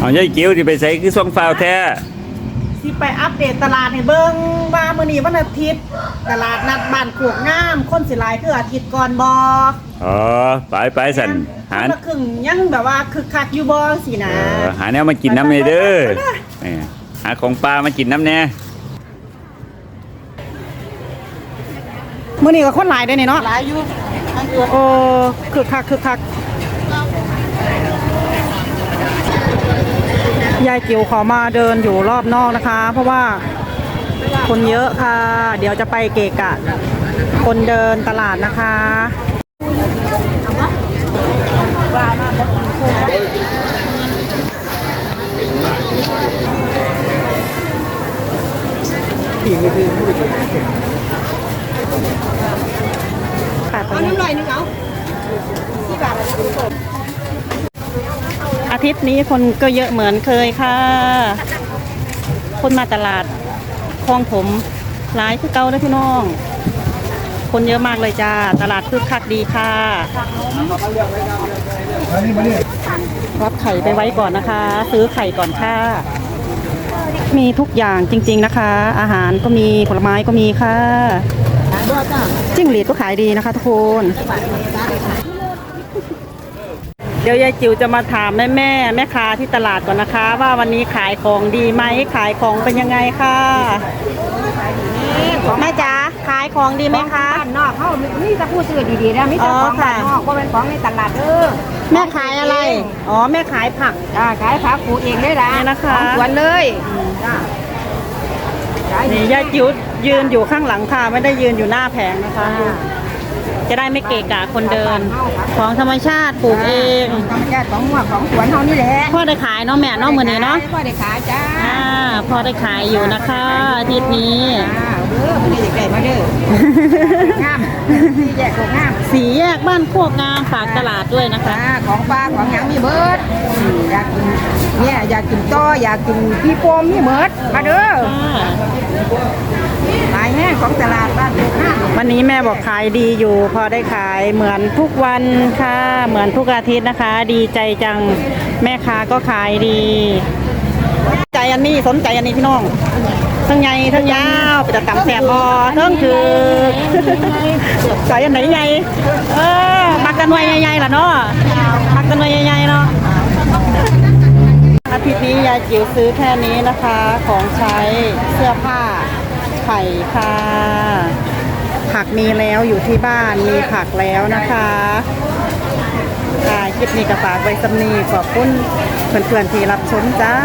เอายายกิ้วที่ไปใส่คือส่งฟาวแท้ สิไปอัปเดตตลาดให้เบิ่งว่ามื้อนี้วันอาทิตย์ ตลาดนัดบ้านกวกงาม คนสิหลายคืออาทิตย์ก่อนบ่อ๋อ ไปไปสันหาคนละครึ่งยังแบบว่าคึกคักอยู่บ่สินะ เออหาแนวมากินน้ำเลยเด้อเออหาของปลามากินน้ำแน่ มื้อนี้ก็คนหลายเด้อนี่เนาะหลายอยู่โอ้คึกคักคึกคัก ยายจิ๋วขอมาเดินอยู่รอบนอกนะคะ เพราะว่าคนเยอะค่ะ เดี๋ยวจะไปเกะกะ คนเดินตลาดนะคะค่ะตอนนี้หน่อยนึงเอาทิตย์นี้คนก็เยอะเหมือนเคยค่ะ คนมาตลาดคลองผมร้ายคือเก่าเลยพี่น้อง คนเยอะมากเลยจ้า ตลาดคึกคักดีค่ะรับไข่ไปไว้ก่อนนะคะ ซื้อไข่ก่อนค่ะ มีทุกอย่างจริง ๆนะคะ อาหารก็มีผลไม้ก็มีค่ะจิ้งหรีดก็ขายดีนะคะทุกคน ดี๋ยวยายจิ๋วจะมาถามแม่แม่ๆแม่ค้าที่ตลาดก่อนนะคะ ว่าวันนี้ขายของดีไหมขายของเป็นยังไงค่ะแม่จ๋าขายของดีไหมคะบ้านนอกเขามีแต่ผู้ซื้อดีๆนะมีแต่ของบ้านนอกก็เป็นของในตลาดเด้อแม่ขายอะไร อ๋อแม่ขายผักจ้าขายผักปลูกเองเลยนะนี่นะคะของสวนเลยจ้าขายดีนี่ยายจิ๋วยืนอยู่ข้างหลังค่ะไม่ได้ยืนอยู่หน้าแผงนะคะ จะได้ไม่เกะกะคนเดิน ของธรรมชาติปลูกเองธรรมชาติของหัวของสวนเขานี่แหละพ่อได้ขายเนาะแม่เนาะมือนี้เนาะพ่อได้ขายจ้าอ่าพ่อได้ขายอยู่นะคะอาทิตย์นี้จ้าเด้อไม่ได้อย งามที่แยกของงามสีแยกบ้านโคกงามฝากตลาดด้วยนะคะจ้าของปลาของหยังมีเบิดอยากกินเนี่ยอยากกินต้ออยากกินพี่โปมมีเบิดมาเด้อขายแห้งของตลาดบ้านโคกงามวันนี้แม่บอกขายดีอยู่ พอได้ขายเหมือนทุกวันค่ะ เหมือนทุกอาทิตย์นะคะ ดีใจจังแม่ค้าก็ขายดีใจอันนี้สนใจอันนี้พี่น้อง ทั้งใหญ่ทั้งยาวไปแต่ต่ำแสบบอทั้งคือใจอันไหนใหญ่เออมักกันไว้ใหญ่ๆล่ะเนาะมักกันไว้ใหญ่ๆเนาะอาทิตย์นี้ยายจิ๋วซื้อแค่นี้นะคะ ของใช้เสื้อผ้าไข่ค่ะผักมีแล้วอยู่ที่บ้านมีผักแล้วนะคะค่ะคลิปนี้ก็ฝากไว้สำนีขอบคุณเพื่อนๆที่รับชมจ้า